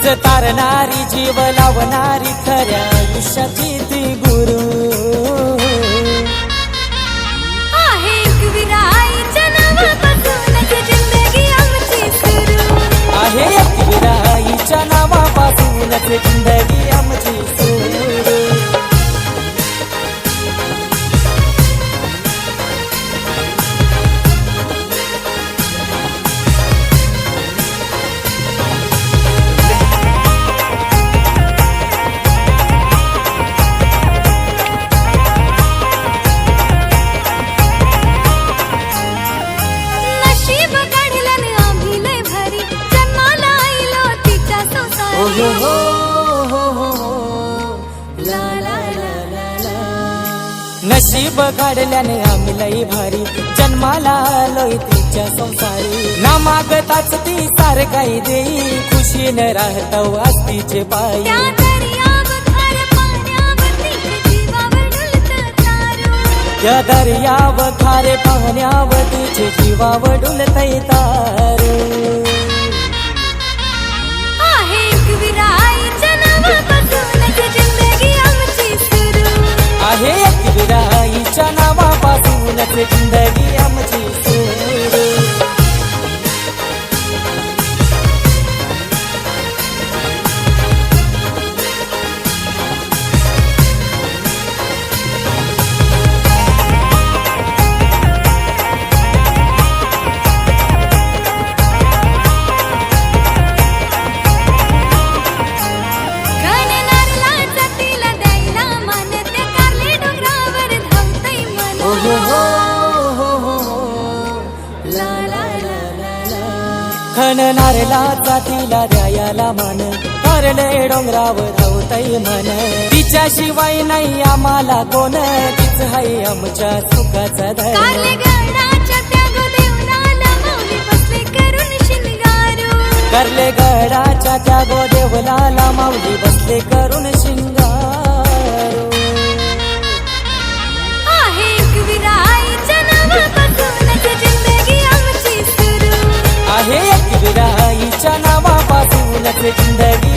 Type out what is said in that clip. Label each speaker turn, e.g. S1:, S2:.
S1: तीच तारणारी जीव लावणारी खऱ्या आयुष्याची ती गुरु.
S2: नशीब
S1: काढल्याने आम्ही लई भारी. जन्माला आलोय तिच्या संसारी. ना मागताच ती सार काही देई. खुशीने राहतो आस्तीचे पायी.
S2: डुलतं
S1: या दर्याव खारे पाहण्यावर तिचे जीवावर डुलतय तारू. minha ama disso. खणनारला जातीला द्यायाला मान. करले डोंगरावर धावतय मन. तिच्याशिवाय नाही आम्हाला कोण. तीच हाय आमच्या सुखाचा धन.
S2: कारले गडाच्या त्या
S1: त्या गोदेवलाला माऊली बसले करून शिंगारू
S2: आमची सुरू